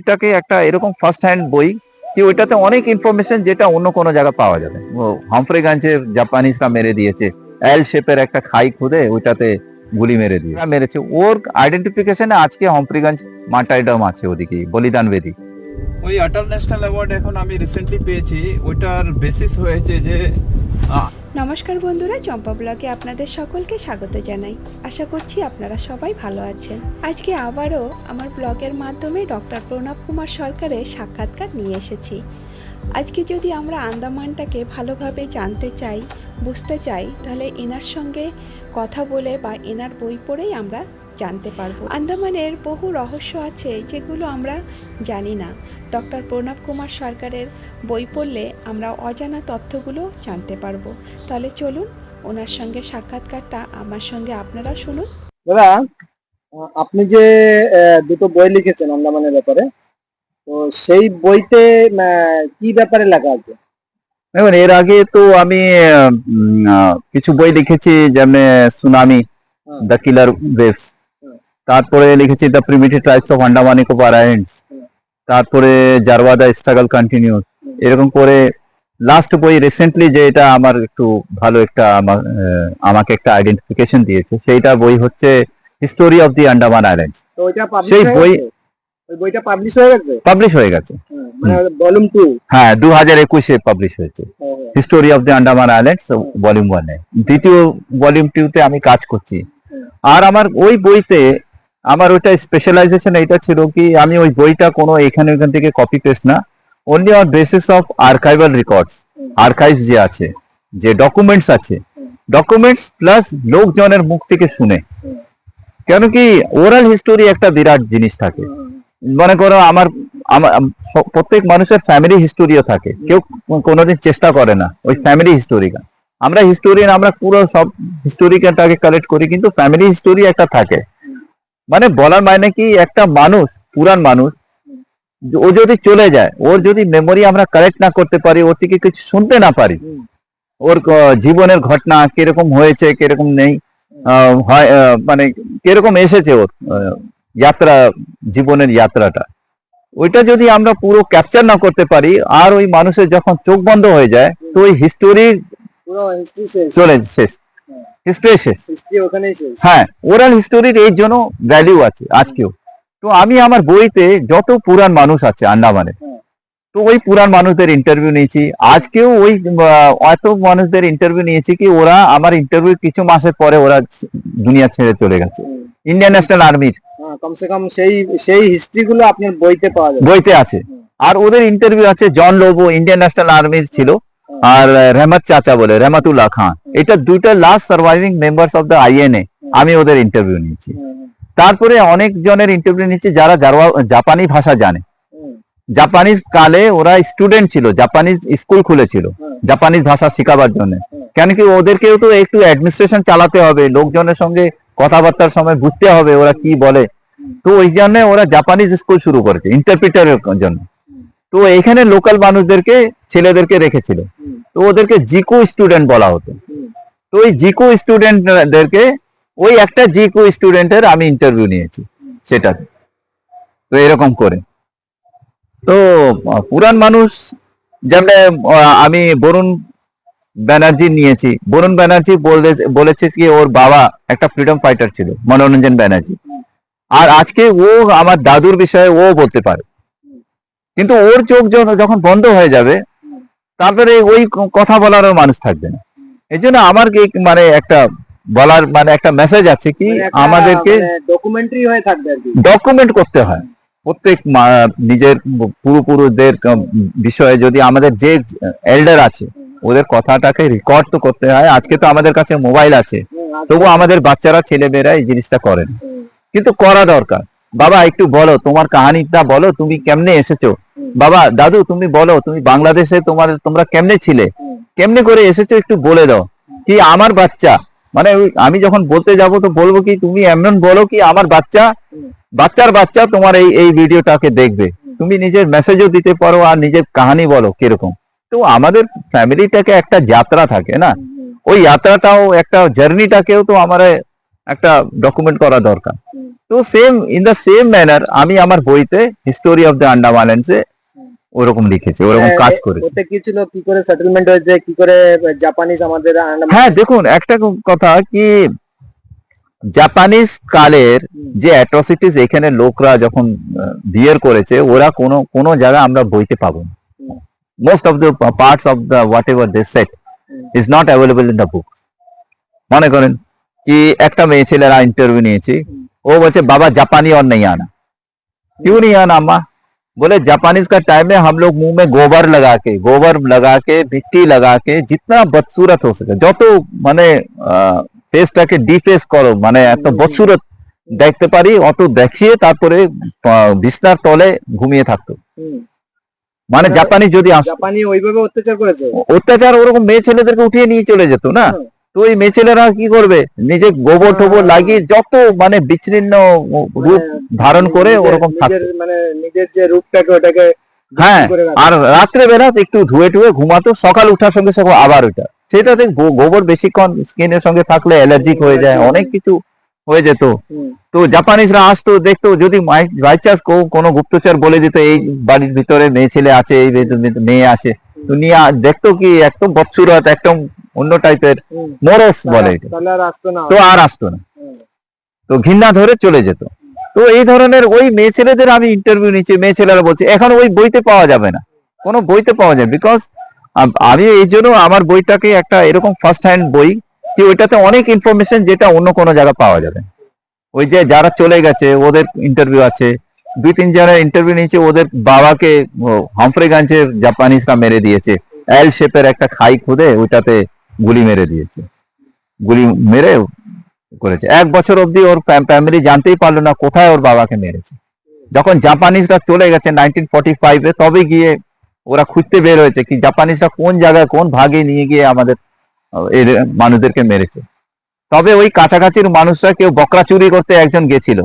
এটাকে একটা এরকম ফার্স্ট হ্যান্ড বই কি ওইটাতে অনেক ইনফরমেশন যেটা অন্য কোনো জায়গায় পাওয়া যাবে। হামফ্রেগঞ্জে জাপানিজরা মেরে দিয়েছে। এল শেপের একটা খাই খুদে ওইটাতে গুলি মেরে দিয়ে মেরেছে। ওর আইডেন্টিফিকেশনে আজকে হম্ফ্রিগঞ্জ মাটাইডাম আছে ওদিকে, বলিদান বেদি। ওই অটল ন্যাশনাল অ্যাওয়ার্ড এখন আমি রিসেন্টলি পেয়েছি। ওইটার বেসিস হয়েছে যে নমস্কার বন্ধুরা, চম্পা ব্লগে আপনাদের সকলকে স্বাগত জানাই। আশা করছি আপনারা সবাই ভালো আছেন। আজকে আবারও আমার ব্লগের মাধ্যমে ডক্টর প্রণব কুমার সরকারের সাক্ষাৎকার নিয়ে এসেছি। আজকে যদি আমরা আন্দামানটাকে ভালোভাবে জানতে চাই, বুঝতে চাই, তাহলে এনার সঙ্গে কথা বলে বা এনার বই পড়েই আমরা জানতে পারব। আন্দামানের বহু রহস্য আছে যেগুলো আমরা জানি না। ডক্টর প্রণব কুমার সরকারের বই পড়লে আমরা অজানা তথ্যগুলো জানতে পারব। তাহলে চলুন ওনার সঙ্গে সাক্ষাৎকারটা আমার সঙ্গে আপনারা শুনুন। দাদা আহ, আপনি যে আহ, দুটো বই লিখেছেন আন্দামানের ব্যাপারে তো সেই বইতে আহ, কি ব্যাপারে লেখা আছে? দেখুন এর আগে তো আমি আহ, কিছু বই লিখেছি যেমন tsunami hmm. The killer waves. তারপরে লিখেছি the primitive tribes of Andaman Nicobar islands তারপরে জারওয়া দ্য স্ট্রাগল কন্টিনিউ এরকম করে লাস্ট বই রিসেন্টলি যে এটা আমার একটু ভালো একটা আমা- আমাকে একটা আইডেন্টিফিকেশন দিয়েছে সেইটা বই হচ্ছে হিস্টোরি অফ দি আন্ডামান তো পাবলিশ সেই হয়ে বই- বইটা পাবলিশ হয়ে গেছে? পাবলিশ হয়ে গেছে। ভলিউম টু হ্যাঁ দু হাজার একুশে পাবলিশ হয়েছে। History of the Andaman islands volume ওয়ানে দ্বিতীয় ভলিউম টুতে আমি কাজ করছি। আর আমার ওই বইতে আমার ওইটা স্পেশালাইজেশন এটা ছিল কি, আমি ওই বইটা কোনো এখানে ওইখান থেকে কপি পেস্ট না only on basis of archival records archive যে আছে, যে ডকুমেন্টস আছে ডকুমেন্টস প্লাস লোকজনের মুখ থেকে শুনে। কেন কি ওরাল হিস্টোরি একটা বিরাট জিনিস থাকে। মনে করো আমার প্রত্যেক মানুষের ফ্যামিলি হিস্টোরিও থাকে, কেউ কোনোদিন চেষ্টা করে না, ওই ফ্যামিলি হিস্টোরিকা আমরা হিস্টোরিয়ান আমরা পুরো সব হিস্টোরিকাটাকে কালেক্ট করি, কিন্তু ফ্যামিলি হিস্টোরি একটা থাকে। মানে বলার মানে কি একটা মানুষ পুরান মানুষ ও যদি চলে যায় ওর যদি মেমোরি আমরা কালেক্ট না করতে পারি ওর থেকে কিছু শুনতে না পারি ওর জীবনের ঘটনা কীরকম হয়েছে কীরকম নেই হয় মানে কীরকম এসেছে ওর যাত্রা জীবনের যাত্রাটা ওইটা যদি আমরা পুরো ক্যাপচার না করতে পারি আর ওই মানুষের যখন চোখ বন্ধ হয়ে যায় তো ওই হিস্টোরি চলে শেষ। হিস্ট্রি শেষ। হ্যাঁ ওরাল হিস্টোরির এই জন্য ভ্যালিউ আছে আজকেও। তো আমি আমার বইতে যত পুরান মানুষ আছে আন্ডামানে হুম। তো ওই পুরান মানুষদের ইন্টারভিউ নিয়েছি। আজকেও ওই এত মানুষদের ইন্টারভিউ নিয়েছি কি ওরা আমার ইন্টারভিউ কিছু মাসের পরে ওরা দুনিয়া ছেড়ে চলে গেছে। ইন্ডিয়ান ন্যাশনাল আর্মির হ্যাঁ কমসে কম সেই সেই হিস্ট্রি গুলো আপনার বইতে পাওয়া যাবে। বইতে আছে। আর ওদের ইন্টারভিউ আছে জন লোবো ইন্ডিয়ান ন্যাশনাল আর্মির ছিল। আর রহমত চাচা বলে, রহমতুল্লাহ খান। এটা দুইটা last surviving members of the INA আমি ওদের ইন্টারভিউ নিয়েছি। তারপরে অনেক জনের ইন্টারভিউ নিয়েছি যারা জাপানি ভাষা জানে। জাপানিজ কালে ওরা স্টুডেন্ট ছিল, জাপানিজ স্কুল খুলেছিল, জাপানিজ ভাষা শেখাবার জন্য। কেন কি ওদেরকেও তো একটু অ্যাডমিনিস্ট্রেশন চালাতে হবে, লোকজনের সঙ্গে কথাবার্তার সময় বুঝতে হবে, ওরা কি বলে। তো ওই জন্য ওরা জাপানিজ স্কুল শুরু করেছে ইন্টারপ্রিটারের জন্য। তো এখানে লোকাল মানুষদেরকে ছেলেদেরকে রেখেছিল। তো ওদেরকে জিকো স্টুডেন্ট বলা হতো। তো ওই জিকো স্টুডেন্টদেরকে ওই একটা জিকো স্টুডেন্টের আমি ইন্টারভিউ নিয়েছি সেটাতে তো এরকম করে। তো পুরান মানুষ যেমন আমি বরুণ ব্যানার্জি নিয়েছি। বরুণ ব্যানার্জি বলেছে কি ওর বাবা একটা ফ্রিডম ফাইটার ছিল মনোরঞ্জন ব্যানার্জি। আর আজকে ও আমার দাদুর বিষয়ে ও বলতে পারে। কিন্তু ওর চোখ যখন- বন্ধ হয়ে যাবে তারপরে ওই কথা বলারও মানুষ থাকবে না। এই জন্য আমার কি মানে একটা বলার মানে একটা মেসেজ আছে কি মানে আমাদেরকে মানে ডকুমেন্টারি হয়ে থাকবে ডকুমেন্ট করতে হয়। প্রত্যেক নিজের পূর্বপুরুষদের ক- বিষয়ে যদি আমাদের যে এল্ডার আছে ওদের কথাটাকে রেকর্ড তো করতে হয়। আজকে তো আমাদের কাছে মোবাইল আছে। তবু আমাদের বাচ্চারা ছেলেমেয়েরা এই জিনিসটা করেন। কিন্তু করা দরকার। বাবা, একটু বলো, তোমার কাহানিটা বলো, তুমি কেমনে এসেছ? বাবা, দাদু, তুমি বলো, তুমি বাংলাদেশে তোমার, তোমরা কেমনে ছিলে? কেমনে করে এসেছ একটু বলে দাও। কি আমার বাচ্চা? মানে আমি যখন বলতে যাব তো বলব কি, তুমি এমন বলো কি, আমার বাচ্চা? বাচ্চার বাচ্চা তোমার এই এই ভিডিওটাকে দেখবে। তুমি নিজের মেসেজও দিতে পারো আর নিজের কাহানি বলো, কীরকম? তো আমাদের ফ্যামিলিটাকে একটা যাত্রা থাকে, না? ওই যাত্রাটাও, একটা জার্নিটাকেও তো আমরা একটা ডকুমেন্ট করা দরকার। তো same in the same manner আমি আমার বইতে হিস্টোরি অফ দ্য আন্ডামান আইল্যান্ডসে ওরকম লিখেছি ওরকম কাজ করেছি। ওতে কি ছিল কি করে সেটেলমেন্ট হয়েছে কি করে জাপানিজ আমাদের হ্যাঁ দেখুন একটা কথা কি জাপানিজ কালের যে অ্যাট্রসিটিস এখানে লোকরা যখন বিয়ার করেছে ওরা কোনো কোনো জায়গায় আমরা বইতে পাবো না। Most of the parts of the whatever they set is not available in the book মনে করেন? কি একটা মেয়ে ছেলেরা ইন্টারভিউ নিয়েছি হুম। ও বলছে बाबा जापानी और नहीं आना क्यों नहीं आना अम्मा बोले जापानीज का टाइम में हम लोग मुंह में गोबर लगा के गोबर लगा के मिट्टी लगा के जितना बदसूरत हो सके যত মানে ফেসটাকে ডিফেস করো মানে এত হুম। বদসুরত দেখতে পারি অত দেখিয়ে তারপরে আহ, বিছনার তলে ঘুমিয়ে থাকতো হুম। মানে মানে জাপানি যদি আসতো জাপানি ওইভাবে অত্যাচার করেছে অত্যাচার ওরকম মেয়ে ছেলেদেরকে উঠিয়ে নিয়ে চলে যেত না হুম। তো ওই মেয়ে ছেলেরা কি করবে? নিজে গোবর টোবর। লাগিয়ে যত মানে বিচ্ছিন্ন রূপ মানে ধারণ করে ওরকম মানে নিজের যে রূপটাকে ওটাকে হ্যাঁ আর রাত্রে বেলা একটু ধুয়ে টুয়ে ঘুমাতো সকাল উঠার সঙ্গে সঙ্গে আবার ওটা। সেটাতে গোবর বেশিক্ষণ স্কিনের সঙ্গে থাকলে অ্যালার্জিক হয়ে যায় অনেক কিছু হয়ে যেত। তো জাপানিজরা আসতো দেখতো যদি বাই চান্স কোনো গুপ্তচর বলে দিত এই বাড়ির ভিতরে মেয়ে ছেলে আছে এই মেয়ে আছে। তো নিয়ে দেখতো কি একদম বৎসুরত একদম অন্য টাইপের। মরস বলে তো আর আসতো না। তো ঘৃণা ধরে চলে যেত। তো এই ধরনের ওই মেয়ে ছেলেদের আমি ইন্টারভিউ নিচ্ছি মেয়ে ছেলেরা বলছে এখন ওই বইতে পাওয়া যাবে না। কোনো বইতে পাওয়া যায় বিকজ আমি এই জন্য আমার বইটাকে একটা এরকম ফার্স্ট হ্যান্ড বই যে ওইটাতে অনেক ইনফরমেশন যেটা অন্য কোনো জায়গা পাওয়া যাবে। ওই যে যারা চলে গেছে ওদের ইন্টারভিউ আছে। দুই তিন জনের ইন্টারভিউ নিয়েছে ওদের বাবাকে হামফ্রেগঞ্জে জাপানিজরা মেরে দিয়েছে। এল শেপের একটা খাই খুদে ওইটাতে গুলি মেরে দিয়েছে। গুলি মেরে করেছে। এক বছর অবধি ওর ফ্যামিলি জানতেই পারল না কোথায় ওর বাবাকে মেরেছে। যখন জাপানিজরা চলে গেছে নাইনটিন ফর্টি ফাইভে তবে গিয়ে ওরা খুঁজতে বের হয়েছে কি জাপানিজরা কোন জায়গায় কোন ভাগে নিয়ে গিয়ে আমাদের মানুষদেরকে মেরেছে। তবে ওই কাছাকাছির মানুষরা কেউ বকরা চুরি করতে একজন গেছিল।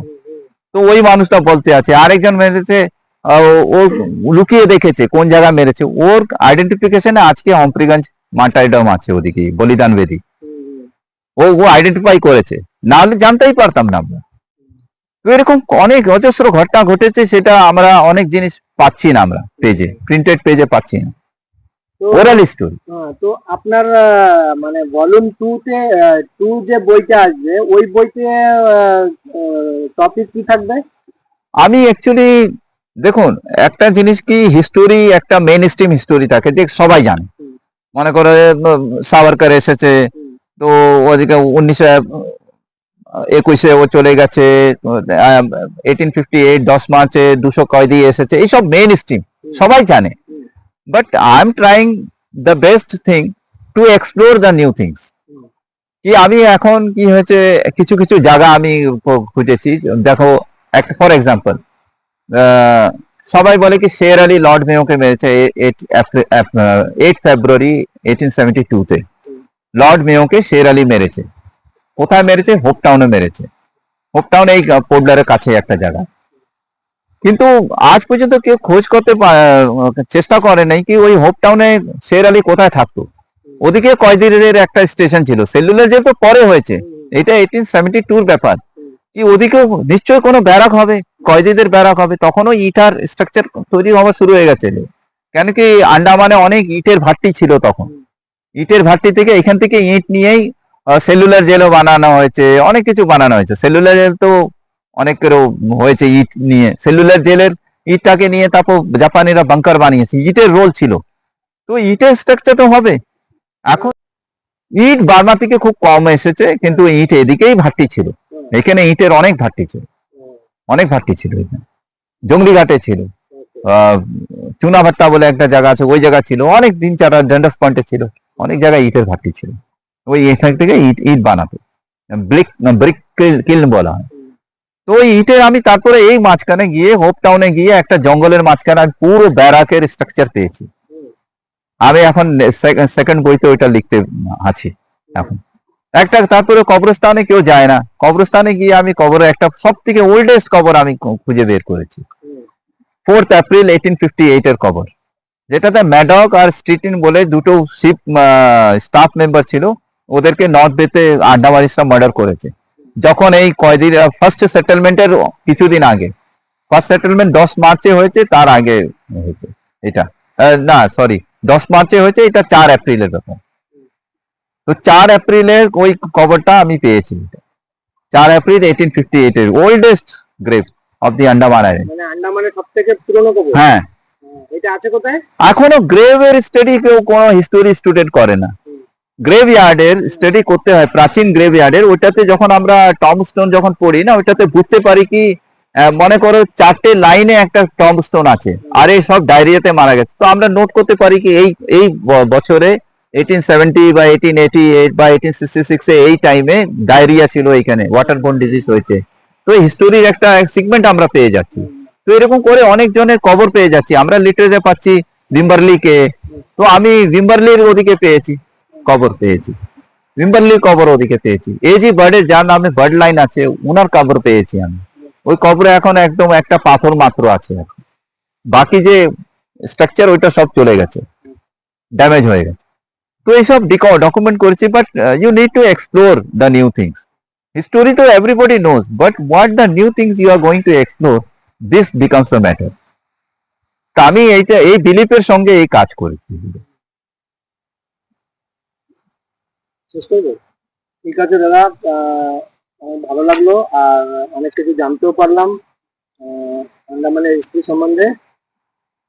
তো ওই মানুষটা বলতে আছে, আরেকজন মেরেছে ও লুকিয়ে দেখেছে কোন জায়গায় মেরেছে। ওর আইডেন্টিফিকেশনে আজকে হম্প্রিগঞ্জ মাটাইডম আছে ওদিকে বলিদান বেদি। ও ও আইডেন্টিফাই করেছে। না হলে জানতেই পারতাম না আমরা। তো এরকম অনেক অজস্র ঘটনা ঘটেছে সেটা আমরা অনেক জিনিস পাচ্ছি না আমরা পেজে প্রিন্টেড পেজে পাচ্ছি না। ওরাল স্টোরি হ্যাঁ, তো আপনার মানে ভলিউম টু তে টু যে বইটা আসবে ওই বইতে টপিক কি থাকবে? আমি অ্যাকচুয়ালি দেখুন একটা জিনিস কি হিস্টোরি একটা মেন স্ট্রিম হিস্টোরি থাকে যে সবাই জানে। মনে করে সাভারকার এসেছে তো ওদিকে উনিশশো একুশে ও চলে গেছে এইটিন ফিফটি এইট দশ মার্চে দুশো কয়েদি এসেছে এইসব মেন স্ট্রিম সবাই জানে। But I am trying the best thing to explore the new things কি আমি এখন কি হয়েছে কিছু কিছু জায়গা আমি খুঁজেছি। দেখো একটা ফর এক্সাম্পল সবাই বলে কি শের আলী লর্ড মেয়োকে মেরেছে এইট ফেব্রুয়ারি এইটিন সেভেন্টি টুতে লর্ড মেয়োকে শের আলী মেরেছে। কোথায় মেরেছে? হোপ টাউনে মেরেছে। হোপ টাউন এই পোডলারের কাছে একটা জায়গা। কিন্তু আজ পর্যন্ত কেউ খোঁজ করতে চেষ্টা করে নাই কি ওই হোপ টাউনে শের আলী কোথায় থাকতো। ওদিকে কয়দিনের একটা স্টেশন ছিল। সেলুলার জেল তো পরে হয়েছে, এটা এইটিন সেভেন্টি টুর ব্যাপার। কি ওদিকেও নিশ্চয়ই কোনো ব্যারাক হবে, কয়েদিদের ব্যারাক হবে, তখনও ইটার স্ট্রাকচার তৈরি হওয়া শুরু হয়ে গেছে। কেন কি আন্ডামানে অনেক ইটের ভাট্টি ছিল তখন। ইটের ভাট্টি থেকে এখান থেকে ইট নিয়েই সেলুলার জেলও বানানো হয়েছে, অনেক কিছু বানানো হয়েছে। সেলুলার জেল তো অনেকেরও হয়েছে ইট নিয়ে। সেলুলার জেলের ইটটাকে নিয়ে তারপর জাপানিরা বাংকার বানিয়েছে। ইটের রোল ছিল। তো ইটের স্ট্রাকচার তো হবে। এখন ইট বার্মা থেকে খুব কম এসেছে, কিন্তু ইট এদিকেই ভাট্টি ছিল। এখানে ইটের অনেক ভাট্টি ছিল। অনেক ভাট্টি ছিল এখানে। জঙ্গলিঘাটে ছিল। চুনাভাট্টা বলে একটা জায়গা আছে ওই জায়গা ছিল। অনেক দিন চারা ডেন্ডাস পয়েন্টে ছিল। অনেক জায়গায় ইটের ভাট্টি ছিল। ওই এখান থেকে ইট ইট বানাতো। ব্রিক ব্রিক কিল্ন বলা হয়। তো ওই ইটের আমি তারপরে এই মাঝখানে গিয়ে হোপ টাউনে গিয়ে একটা জঙ্গলের মাঝখানে আমি পুরো ব্যারাকের স্ট্রাকচার পেয়েছি। আমি এখন সেকেন্ড বইতে ওইটা লিখতে আছি। এখন। একটা তারপরে কবরস্থানে কেউ যায় না। কবরস্থানে গিয়ে আমি কবরে একটা সব থেকে ওল্ডেস্ট কবর আমি খুঁজে বের করেছি। Fourth April eighteen fifty eight এর কবর। যেটাতে ম্যাডক আর স্ট্রিটিন বলে দুটো শিপ স্টাফ মেম্বার ছিল। ওদেরকে নর্থ বেতে আড্ডাবারিসরা মার্ডার করেছে। যখন এই কয়দিন ফার্স্ট সেটেলমেন্টের কিছুদিন আগে। ফার্স্ট সেটেলমেন্ট দশ মার্চে হয়েছে, তার আগে হয়েছে। এটা না সরি দশ মার্চে হয়েছে, এটা চার এপ্রিলের ব্যাপার। তো চার এপ্রিলের ওই কভারটা আমি পেয়েছি। চার এপ্রিল এইটিন ফিফটি এইট এর oldest grave of the Andaman island মানে আন্ডামানের সব থেকে পুরনো হ্যাঁ। এটা আছে কোথায়? এখনও গ্রেভের স্টাডি কেউ কোনো হিস্টোরি স্টুডেন্ট করে না। গ্রেভ ইয়ার্ডের স্টাডি করতে হয় প্রাচীন গ্রেভ ইয়ার্ডের ওইটাতে যখন আমরা টম স্টোন যখন পড়ি না ওইটাতে বুঝতে পারি কি মনে করো চারটে লাইনে একটা টম স্টোন আছে আর এই সব ডায়রিয়াতে মারা গেছে। তো আমরা নোট করতে পারি কি এই এই বছরে এইটিন সেভেন্টি বা এইটিন এইটি এইট বা এইটিন সিক্সটি সিক্স এই টাইমে ডায়রিয়া ছিল এইখানে ওয়াটার বোন ডিজিজ হয়েছে। তো হিস্টোরির একটা সিগমেন্ট আমরা পেয়ে যাচ্ছি। তো এরকম করে অনেক জনের কবর পেয়ে যাচ্ছি। আমরা লিটারেচার পাচ্ছি ভিম্বারলিকে তো আমি ভিম্বারলির ওদিকে পেয়েছি কবর পেয়েছি। ভিম্বারলির কবর ওদিকে পেয়েছি। এই যে বার্ডের যার নামে বার্ড লাইন আছে ওনার কবর পেয়েছি আমি। ওই কবরে এখন একদম একটা পাথর মাত্র আছে বাকি যে স্ট্রাকচার ওইটা সব চলে গেছে। ড্যামেজ হয়ে গেছে। তো এইসব ডকুমেন্ট করেছি but you need to explore the new things history তো everybody knows but what the new things you are going to explore this becomes a matter তা আমি এইটা এই বিলিপের সঙ্গে এই কাজ করেছি। ঠিক আছে দাদা আহ, আমার ভালো লাগল আর অনেক কিছু জানতেও পারলাম আহ, আন্ডামানের হিস্ট্রি সম্বন্ধে।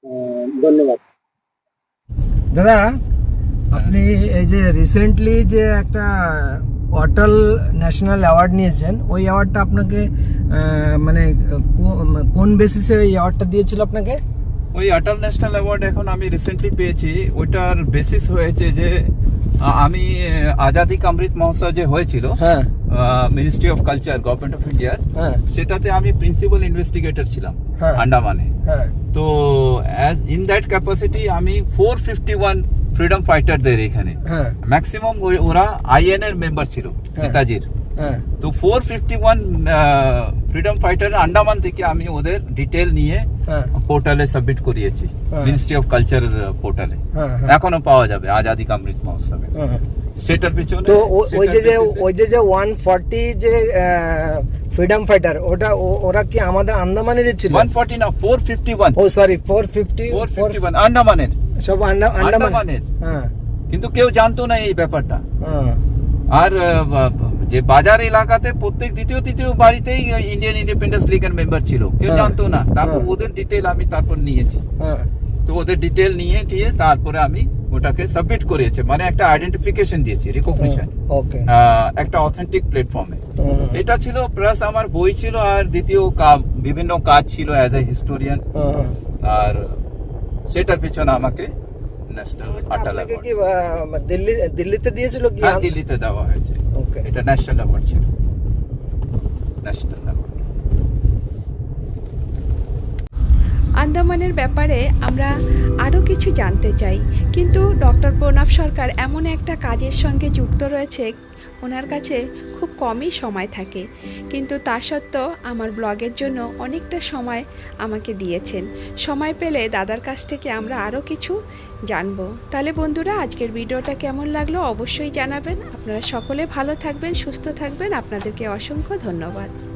আহ, ধন্যবাদ। দাদা আপনি এই যে রিসেন্টলি যে একটা অটল ন্যাশনাল অ্যাওয়ার্ড নিয়েছেন ওই অ্যাওয়ার্ডটা আপনাকে মানে কোন বেসিসে ওই অ্যাওয়ার্ডটা দিয়েছিল আপনাকে? ওই অটল ন্যাশনাল অ্যাওয়ার্ড এখন আমি রিসেন্টলি পেয়েছি। ওইটার বেসিস হয়েছে যে আমি আজাদি অমৃত মহোৎসব যে হয়েছিল হ্যাঁ। Ministry of culture government of ইন্ডিয়ার হ্যাঁ। সেটাতে আমি প্রিন্সিপাল ইনভেস্টিগেটর ছিলাম হ্যাঁ। আন্ডামানে। হ্যাঁ। তো অ্যাজ ইন দ্যাট ক্যাপাসিটি আমি ফোর ফিফটি ওয়ান ফ্রিডম ফাইটারদের এখানে। হ্যাঁ। ম্যাক্সিমাম ওরা আইএন এর মেম্বার ছিল নেতাজির। হ্যাঁ। তো four fifty one freedom fighter Andaman থেকে আমি ওদের ডিটেল নিয়ে হ্যাঁ। পোর্টালে সাবমিট করিয়েছি হ্যাঁ। মিনিস্ট্রি অফ কালচার পোর্টালে হ্যাঁ হ্যাঁ। এখনও পাওয়া যাবে আজাদি কা অমৃত মহোৎসবে। হ্যাঁ। সেটার পিছনে তো ওই যে যে ওই যে যে ওয়ান ফর্টি যে ফ্রিডম ফাইটার ওটা ওরা কি আমাদের আন্দামানেরই ছিল? ওয়ান ফর্টি না four fifty one oh sorry four fifty four fifty one আন্ডামানের সব আন্ডা- আন্ডামানের। হ্যাঁ। কিন্তু কেউ জানতো না এই ব্যাপারটা। হ্যাঁ। আর যে বাজার এলাকাতে প্রত্যেক দ্বিতীয় তৃতীয় বাড়িতেই ইন্ডিয়ান ইন্ডিপেন্ডেন্স লিগের মেম্বার ছিল। কেউ হ্যাঁ। জানতো না। তারপর। ওদের ডিটেল আমি তারপর নিয়েছি। তো ওদের ডিটেল নিয়ে টিয়ে তারপরে আমি ওটাকে সাবমিট করেছে। মানে একটা আইডেন্টিফিকেশন দিয়েছি রিকগনিশন একটা অথেন্টিক প্ল্যাটফর্মে এটা ছিল প্লাস আমার বই ছিল আর দ্বিতীয় বিভিন্ন কাজ ছিল অ্যাজ এ হিস্টোরিয়ান আর সেটার পিছনে আমাকে ন্যাশনাল আটাল আপনাকে কি দিল্লি দিল্লিতে দিয়েছিল কি? হ্যাঁ দিল্লিতে দেওয়া হয়েছে। ওকে এটা ন্যাশনাল অ্যাওয়ার্ড ছিল। ন্যাশনাল অ্যাওয়ার্ড আন্দামানের ব্যাপারে আমরা আরও কিছু জানতে চাই। কিন্তু ডক্টর প্রণব সরকার এমন একটা কাজের সঙ্গে যুক্ত রয়েছে ওনার কাছে খুব কমই সময় থাকে। কিন্তু তা সত্ত্বেও আমার ব্লগের জন্য অনেকটা সময় আমাকে দিয়েছেন। সময় পেলে দাদার কাছ থেকে আমরা আরও কিছু জানব। তাহলে বন্ধুরা, আজকের ভিডিওটা কেমন লাগল অবশ্যই জানাবেন। আপনারা সকলে ভালো থাকবেন, সুস্থ থাকবেন। আপনাদেরকে অসংখ্য ধন্যবাদ।